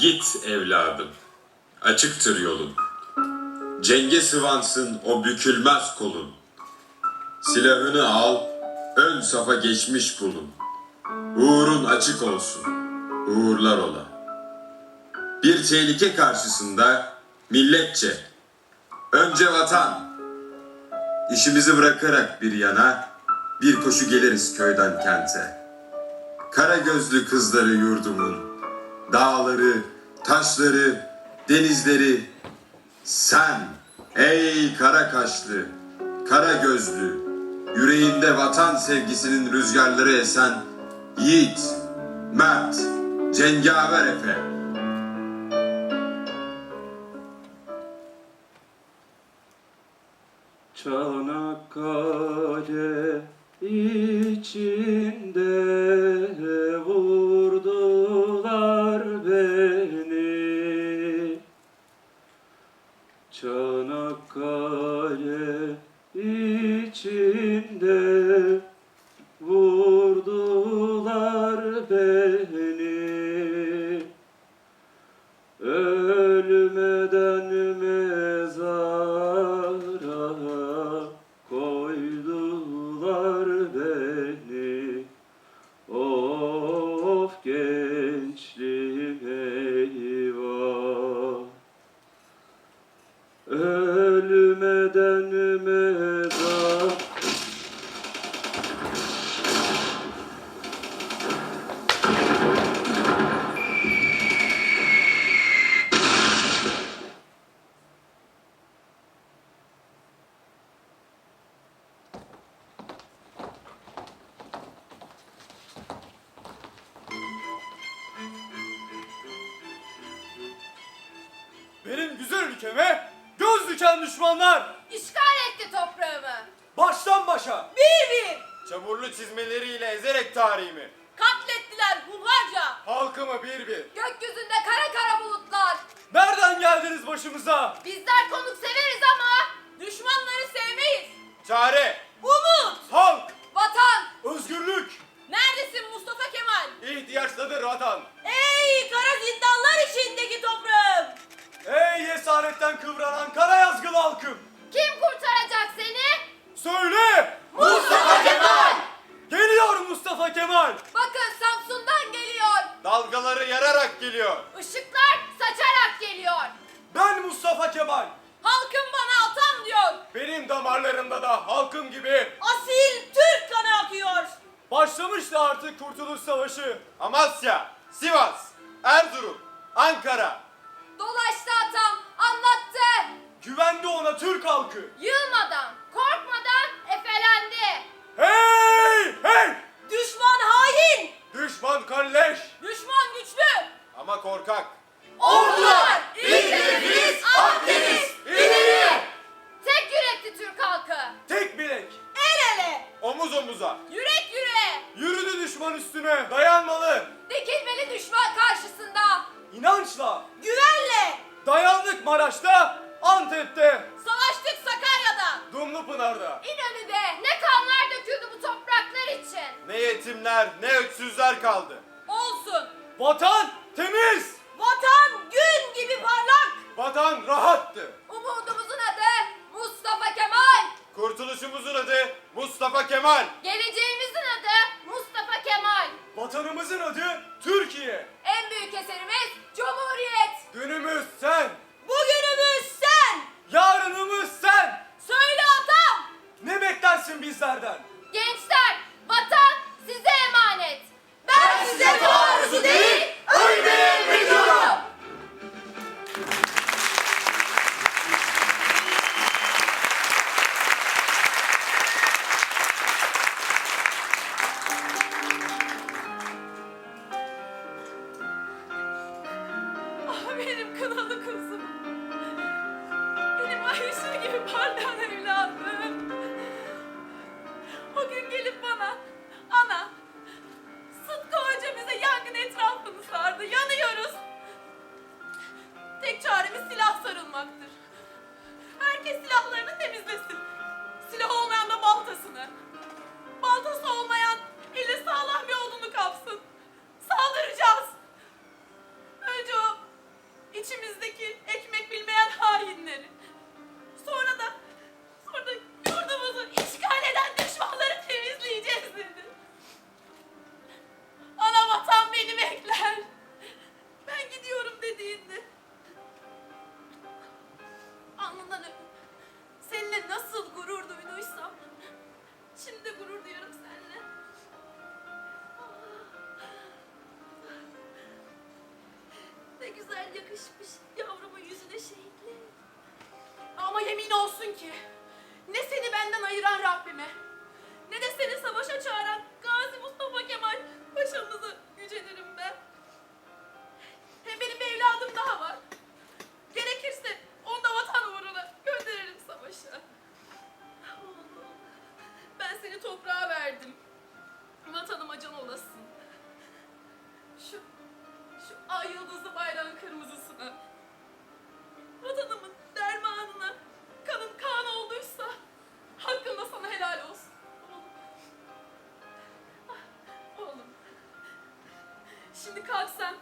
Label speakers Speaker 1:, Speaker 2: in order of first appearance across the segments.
Speaker 1: Git evladım, açıktır yolun. Cenge sıvansın o bükülmez kolun. Silahını al, ön safa geçmiş bulun. Uğrun açık olsun, uğurlar ola. Bir tehlike karşısında milletçe, önce vatan, işimizi bırakarak bir yana, bir koşu geliriz köyden kente. Kara gözlü kızları yurdumun, dağları, taşları, denizleri, sen ey kara kaşlı, kara gözlü, yüreğinde vatan sevgisinin rüzgarları esen yiğit, mert, cengaver efe.
Speaker 2: Çanakkale içinde
Speaker 3: ülkeme göz diken düşmanlar
Speaker 4: İşgal etti toprağımı.
Speaker 3: baştan başa
Speaker 4: Bir bir
Speaker 3: çamurlu çizmeleriyle ezerek tarihimi,
Speaker 4: katlettiler hunharca.
Speaker 3: halkımı bir bir.
Speaker 4: Gökyüzünde kara kara bulutlar.
Speaker 3: Nereden geldiniz başımıza?
Speaker 4: Bizler konuk severiz ama düşmanları sevmeyiz.
Speaker 3: Çare,
Speaker 4: Umut,
Speaker 3: halk,
Speaker 4: vatan.
Speaker 3: özgürlük,
Speaker 4: Neredesin Mustafa Kemal?
Speaker 3: ihtiyaçladır vatan.
Speaker 4: Ey kara zindanlar içindeki toprağım.
Speaker 3: Ey esaretten kıvranan kara yazgılı halkım.
Speaker 4: Kim kurtaracak seni?
Speaker 3: Söyle!
Speaker 4: Mustafa Kemal.
Speaker 3: Geliyor Mustafa Kemal.
Speaker 4: Bakın Samsun'dan geliyor.
Speaker 3: Dalgaları yararak geliyor.
Speaker 4: Işıklar saçarak geliyor.
Speaker 3: Ben Mustafa Kemal.
Speaker 4: Halkım bana atam diyor.
Speaker 3: Benim damarlarımda da halkım gibi
Speaker 4: Asil Türk kanı akıyor.
Speaker 3: Başlamıştı artık Kurtuluş Savaşı. Amasya, Sivas, Erzurum, Ankara.
Speaker 4: Dolaştı.
Speaker 3: Güvendi ona Türk halkı.
Speaker 4: Yılmadan,
Speaker 3: Antep'te,
Speaker 4: Savaştık Sakarya'da.
Speaker 3: Dumlupınar'da.
Speaker 4: İnönü'de ne kanlar döküldü bu topraklar için.
Speaker 3: Ne yetimler, ne öksüzler kaldı.
Speaker 4: Olsun.
Speaker 3: Vatan temiz.
Speaker 4: Vatan gün gibi parlak.
Speaker 3: Vatan rahattı.
Speaker 4: Umudumuzun adı Mustafa Kemal.
Speaker 3: Kurtuluşumuzun adı Mustafa Kemal.
Speaker 4: Geleceğimizin adı Mustafa Kemal.
Speaker 3: Vatanımızın adı Türkiye.
Speaker 4: En büyük eserimiz
Speaker 5: herkes silahlarını temizlesin. Silah olmayan da baltasını. Baltası olmayan eli sağlam bir odunu kapsın. Saldıracağız. Önce o
Speaker 4: içimizdeki Yakışmış yavrumun yüzüne şehitli. Ama yemin olsun ki ne seni benden ayıran Rabbime ne de seni savaşa çağıran şimdi
Speaker 3: kalksam.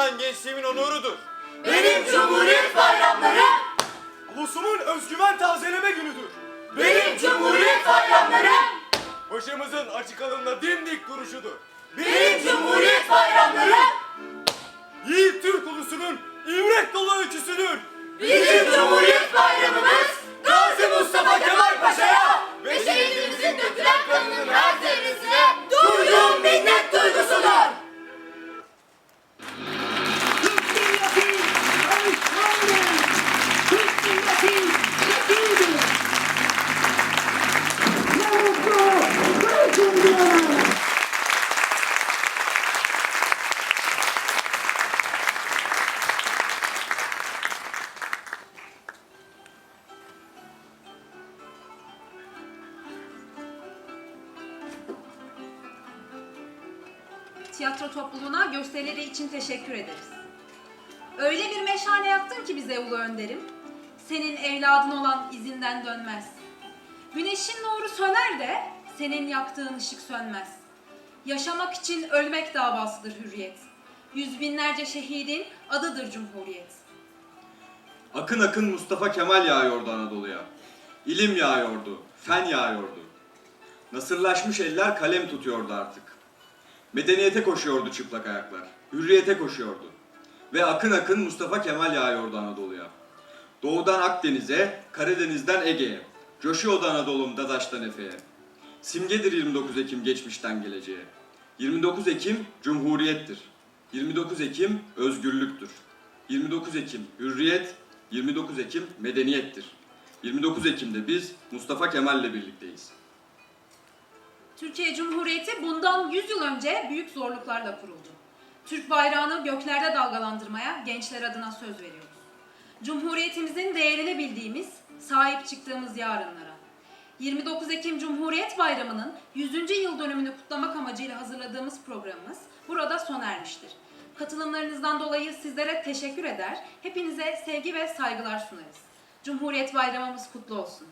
Speaker 3: kazanan gençliğimin onurudur.
Speaker 6: Benim Cumhuriyet bayramlarım
Speaker 3: Ulusumun özgüven tazeleme günüdür.
Speaker 6: Benim Cumhuriyet bayramlarım
Speaker 3: Başımızın açık alanda dimdik duruşudur.
Speaker 6: Benim Cumhuriyet bayramlarım
Speaker 3: Yiğit Türk ulusunun imret dolu öyküsüdür.
Speaker 6: Bizim Cumhuriyet bayramımız
Speaker 7: tiyatro topluluğuna gösterileri için teşekkür ederiz. Öyle bir meşale yaktın ki bize ulu önderim. Senin evladın olan izinden dönmez. Güneşin nuru söner de senin yaktığın ışık sönmez. Yaşamak için ölmek davasıdır hürriyet. Yüz binlerce şehidin adıdır cumhuriyet.
Speaker 8: Akın akın Mustafa Kemal yağıyordu Anadolu'ya. İlim yağıyordu, fen yağıyordu. Nasırlaşmış eller kalem tutuyordu artık. Medeniyete koşuyordu çıplak ayaklar. Hürriyete koşuyordu. Ve akın akın Mustafa Kemal yağıyordu Anadolu'ya. Doğudan Akdeniz'e, Karadeniz'den Ege'ye. Coşuyordu Anadolu'm Dadaş'tan Efe'ye. Simgedir 29 Ekim geçmişten geleceğe. 29 Ekim Cumhuriyettir. 29 Ekim özgürlüktür. 29 Ekim hürriyet, 29 Ekim medeniyettir. 29 Ekim'de biz Mustafa Kemal'le birlikteyiz.
Speaker 7: Türkiye Cumhuriyeti bundan 100 yıl önce büyük zorluklarla kuruldu. Türk bayrağını göklerde dalgalandırmaya gençler adına söz veriyoruz. Cumhuriyetimizin değerini bildiğimiz, sahip çıktığımız yarınlara. 29 Ekim Cumhuriyet Bayramı'nın 100. yıl dönümünü kutlamak amacıyla hazırladığımız programımız burada sona ermiştir. Katılımlarınızdan dolayı sizlere teşekkür eder, hepinize sevgi ve saygılar sunarız. Cumhuriyet Bayramımız kutlu olsun.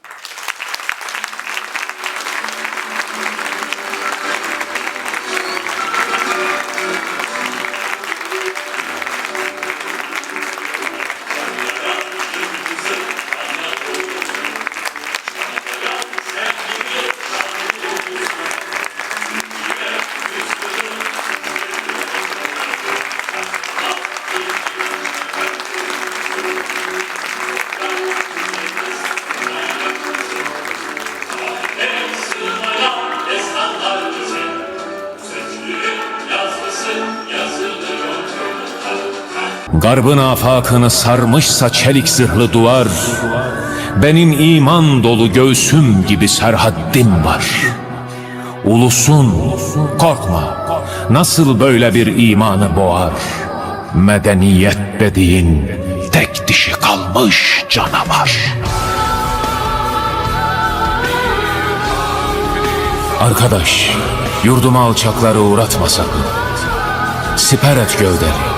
Speaker 9: Garbın afakını sarmışsa çelik zırhlı duvar Benim iman dolu göğsüm gibi serhaddim var. Ulusun korkma nasıl böyle bir imanı boğar? Medeniyet dediğin tek dişi kalmış canavar. Arkadaş yurduma alçakları uğratma sakın. Siper et gövdeni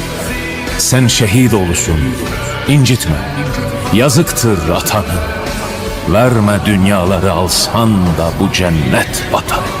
Speaker 9: sen şehit olusun, incitme, yazıktır atanı. Verme dünyaları alsan da bu cennet vatanı.